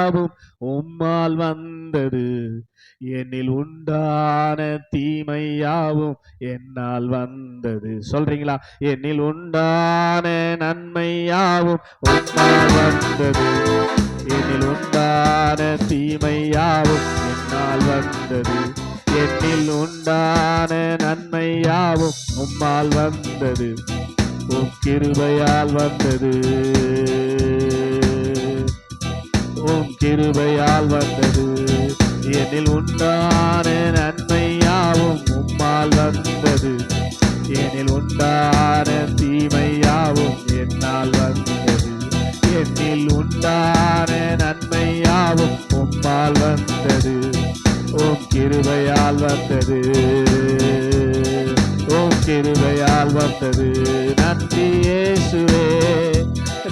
யாவும் உம்மால் வந்தது. என்னில் உண்டான தீமை யாவும் என்னால் வந்தது. சொல்றீங்களா? என்னில் உண்டான நன்மை யாவும் உம்மால் வந்தது. என்னில் உண்டான தீமை யாவும் என்னால் வந்தது. என்னில் உண்டான நன்மை யாவும் உம்மால் வந்தது. உம் கிருபையால் வந்தது. வந்தது என்னில் உண்டான நன்மையாவும் உம்மால் வந்தது. உம் கிருபையால் வந்தது. உம் கிருபையால் வந்தது. நன்றி இயேசுவே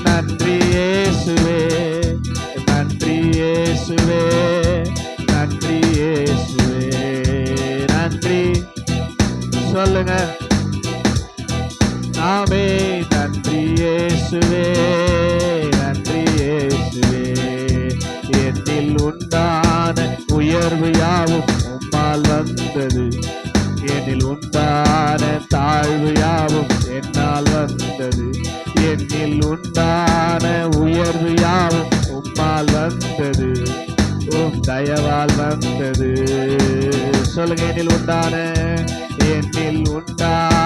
நன்றி இயேசுவே நன்றி இயேசுவே நன்றி இயேசுவே நன்றி. சொல்லுங்க. நாமே நன்றி இயேசுவே நன்றி இயேசுவே. என்னில் உண்டான உயர்வு யாவும் உம்மால் வந்தது. என்னில் உண்டான தாழ்வு யாவும் என்னால் வந்தது. என்னில் உண்டான உயர்வு யாவும் உம்மால் வந்தது. உம் தயவால் வந்தது. சொல்லுங்க என்னில் உண்டான என்னில் உண்டான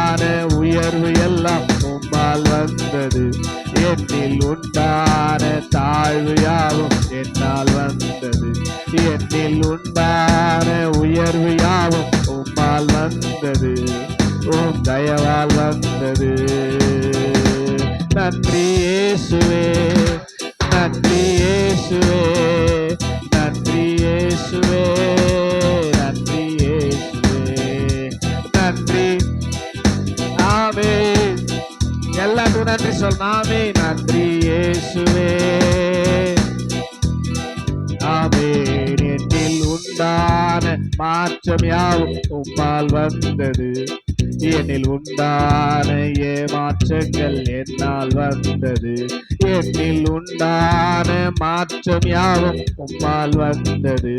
உயர்வு எல்லாம் உம்மால் வந்தது. என்னில் உண்டான தாழ்வு யாவும் என்னால் வந்தது. என்னில் உண்டான உயர்வு யாவும் உம்மால் வந்தது. உம் தயவால் வந்தது. நன்றி இயேசுவே. இயேசுவே. ஆமேன் உண்டான மாற்றம் யாவும் உம்மால் வந்தது. என்னில் உண்டான ஏமாற்றங்கள் என்னால் வந்தது. என்னில் உண்டான மாற்றம் யாவும் உம்மால் வந்தது.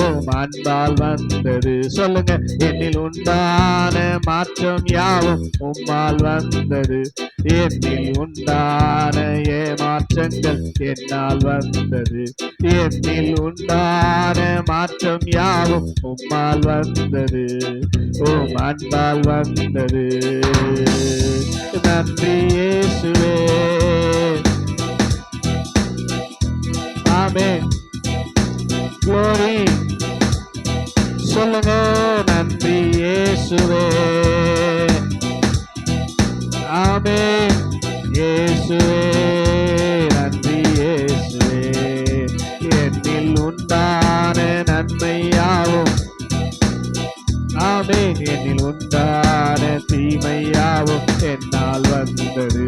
ஓம் அன்பால் வந்தது. சொல்லுங்க என்னில் உண்டான மாற்றம் யாவும் உம்மால் வந்தது. என்னில் உண்டான ஏமாற்றங்கள் என்னால் வந்தது. என்னில் உண்டான மாற்றம் யாவும் உம்மால் வந்தது. ஓம் அன்பால் வந்தது. நன்றி இயேசுவே. ஆமே குளோரி சொல்லுங்க நன்றி இயேசுவே. இயேசுவே நன்றி இயேசுவே. என்னில் உண்டான நன்மை ஆமே என்னில் உண்டான தீமை என்னால் வந்தது.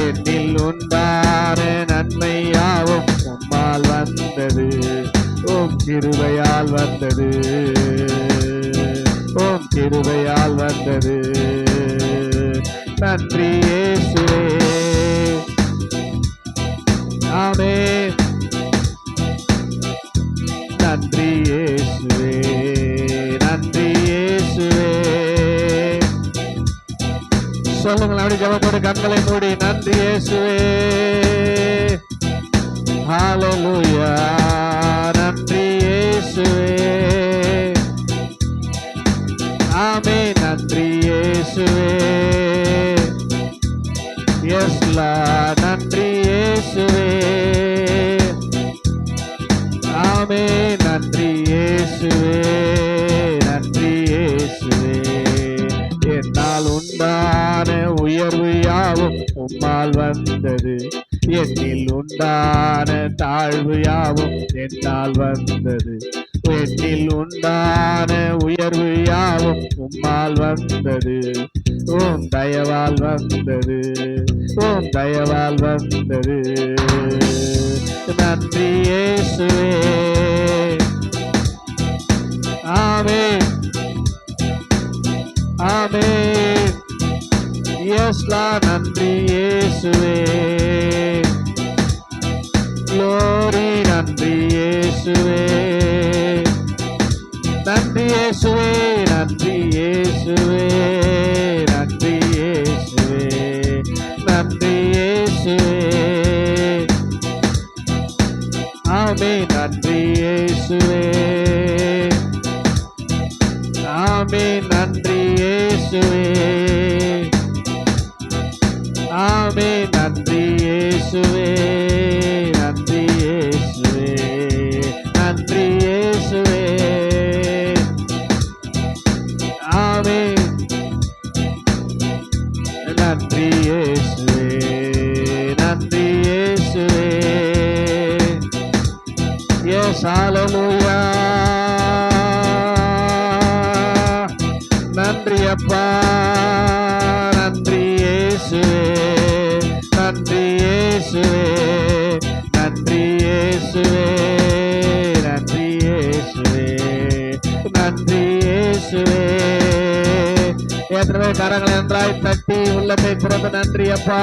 என்னில் உண்டான நன்மை உம்மால் வந்தது. ஓம் கிருபையால் வந்தது. ஓம் கிருபையால் வந்தது. நன்றி இயேசுவே. ஆமே நன்றி இயேசுவே நன்றி இயேசுவே சொல்லுங்கள் அப்படி ஜபத்தோடு கண்களை மூடி நன்றி இயேசுவே ஹalleluya நன்றி இயேசுவே ஆமே நன்றி இயேசுவே எஸ் நன்றி இயேசுவே ஆமே நன்றி இயேசுவே நன்றி இயேசுவே. என்னால் உண்டான உயர்வு யாவும் உம்மால் வந்தது. என்னில் உண்டான தாழ்வு யாவும் என்னால் வந்தது. பெண்ணில் உண்டான உயர்வு யாவும் உம்மால் வந்தது. ஓம் தயவால் வந்தது. ஓம் தயவால் வந்தது. நன்றி இயேசுவே. ஆமே ஆமே எஸ்லா நன்றி இயேசுவே. Glory நன்றி இயேசுவே. நன்றி இயேசுவே நன்றி இயேசுவே நன்றி இயேசுவே ஆமே நன்றி இயேசுவே ஆமே நன்றி இயேசுவே ஆமே ஏற்கனவே கரங்களை நன்றாய் தட்டி உள்ளத்தை திறந்து நன்றி அப்பா